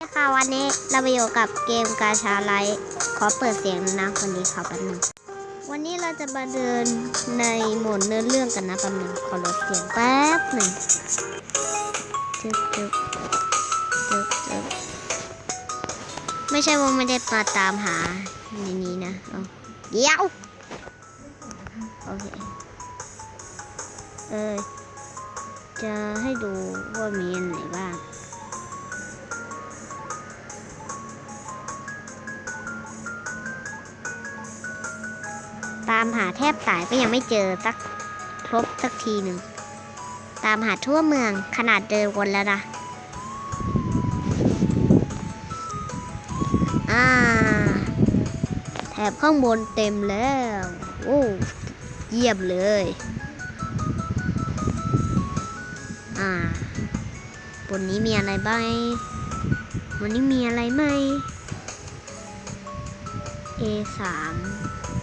ค่ะวันนี้เราไปอยู่กับเกมกาชาไลท์ขอเปิดเสียงนะวันนี้ค่ะแป๊บนึงวันนี้เราจะมาเดินในโหมดเนื้อเรื่องกันนะแป๊บนึงขอลดเสียงแป๊บหนึ่งจึ๊บจึ๊บจึ๊บจึ๊บไม่ใช่ว่าไม่ได้มาตามหาในนี้นะเอาเดี๋ยวโอเคเออจะให้ดูว่ามีอันไหนบ้าง ตามหาแทบตายก็ยังไม่เจอสักครบสักทีหนึ่ง ตามหาทั่วเมืองขนาดเดินวนแล้วนะอ่าแถบข้างบนเต็มแล้ว โอ้ เยี่ยมเลย อ่า บนนี้มีอะไรบ้างวันนี้มีอะไรไหม A3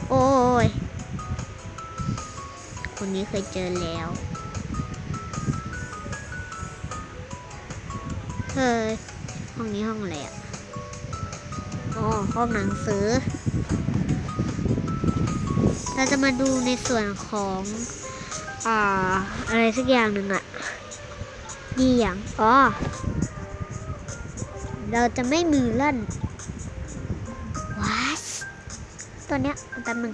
โอ้ย คนนี้เคยเจอแล้ว เฮ้ย ห้องนี้ห้องอะไรอะอ๋อห้องหนังสือ เราจะมาดูในส่วนของอ่าอะไรสักอย่างหนึ่งอะนี่อย่าง อ๋อ เราจะไม่มือลั่น ตัวเนี้ยแป๊บหนึ่ง